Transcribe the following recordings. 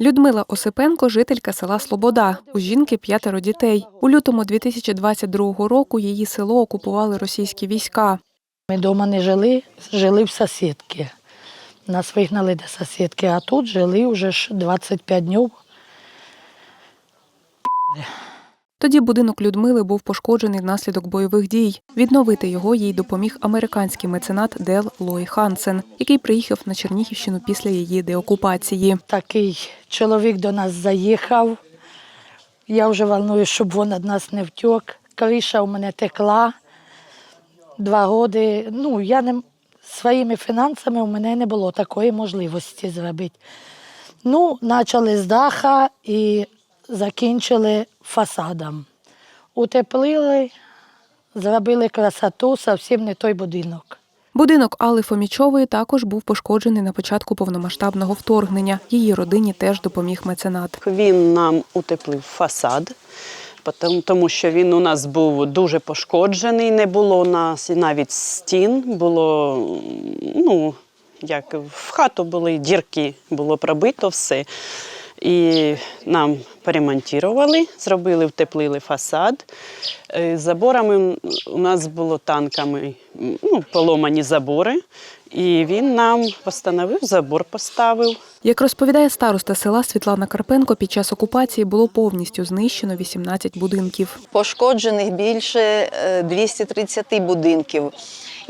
Людмила Осипенко, жителька села Слобода. У жінки п'ятеро дітей. У лютому 2022 року її село окупували російські війська. Ми вдома не жили, жили в сусідки. Нас вигнали до сусідки, а тут жили вже ж 25 днів. Тоді будинок Людмили був пошкоджений внаслідок бойових дій. Відновити його їй допоміг американський меценат Дел Лой Хансен, який приїхав на Чернігівщину після її деокупації. Такий чоловік до нас заїхав. Я вже волную, щоб він від нас не втік. Криша у мене текла два роки. Ну, я не, своїми фінансами у мене не було такої можливості зробити. Ну, почали з даха і закінчили фасадом. Утеплили, зробили красоту, зовсім не той будинок. Будинок Алли Фомічової також був пошкоджений на початку повномасштабного вторгнення. Її родині теж допоміг меценат. Він нам утеплив фасад, тому що він у нас був дуже пошкоджений, не було у нас і навіть стін, було, ну, як в хату були дірки, було пробито все. І нам поремонтували, зробили, втеплили фасад. Е, Заборами у нас було танками ну, поломані забори. І він нам постановив, забор поставив. Як розповідає староста села Світлана Карпенко, під час окупації було повністю знищено 18 будинків. пошкоджених більше е, 230 будинків.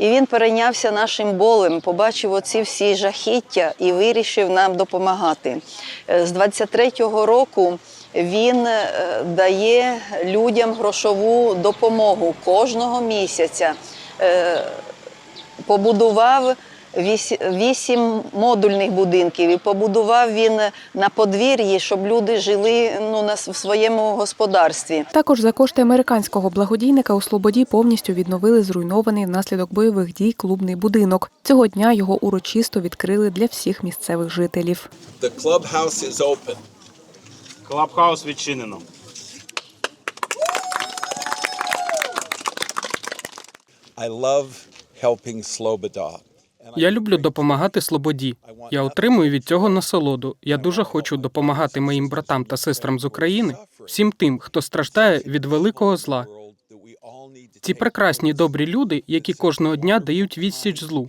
І він перейнявся нашим болем, побачив оці всі жахіття і вирішив нам допомагати. Е, З 23-го року він е, дає людям грошову допомогу кожного місяця. Е, Побудував вісім модульних будинків і побудував він на подвір'ї, щоб люди жили ну, на в своєму господарстві. Також за кошти американського благодійника у Слободі повністю відновили зруйнований внаслідок бойових дій клубний будинок. Цього дня його урочисто відкрили для всіх місцевих жителів. The clubhouse is open. Клабхаус відчинено. I love helping Sloboda. Я люблю допомагати Слободі. Я отримую від цього насолоду. Я дуже хочу допомагати моїм братам та сестрам з України, всім тим, хто страждає від великого зла. Ці прекрасні добрі люди, які кожного дня дають відсіч злу.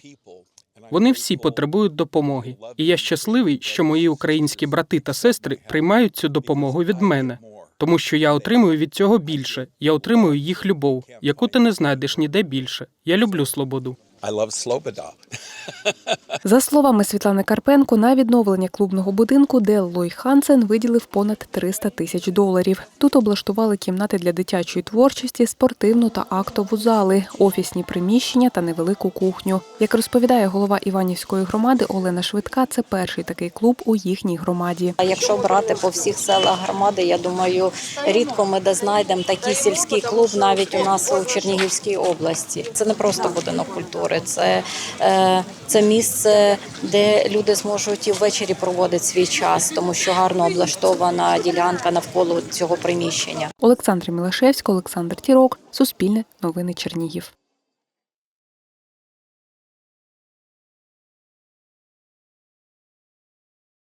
Вони всі потребують допомоги. І я щасливий, що мої українські брати та сестри приймають цю допомогу від мене, тому що я отримую від цього більше. Я отримую їх любов, яку ти не знайдеш ніде більше. Я люблю свободу. I love Sloboda. За словами Світлани Карпенко, на відновлення клубного будинку Дел Лой Хансен виділив понад 300 тисяч доларів. Тут облаштували кімнати для дитячої творчості, спортивну та актову зали, офісні приміщення та невелику кухню. Як розповідає голова Іванівської громади Олена Швидка, це перший такий клуб у їхній громаді. А якщо брати по всіх селах громади, я думаю, рідко ми де знайдемо такий сільський клуб навіть у нас у Чернігівській області. Це не просто будинок культури, це, е, це місце, де люди зможуть і ввечері проводити свій час, тому що гарно облаштована ділянка навколо цього приміщення. Олександр Мілашевський, Олександр Тірок, Суспільне новини Чернігів.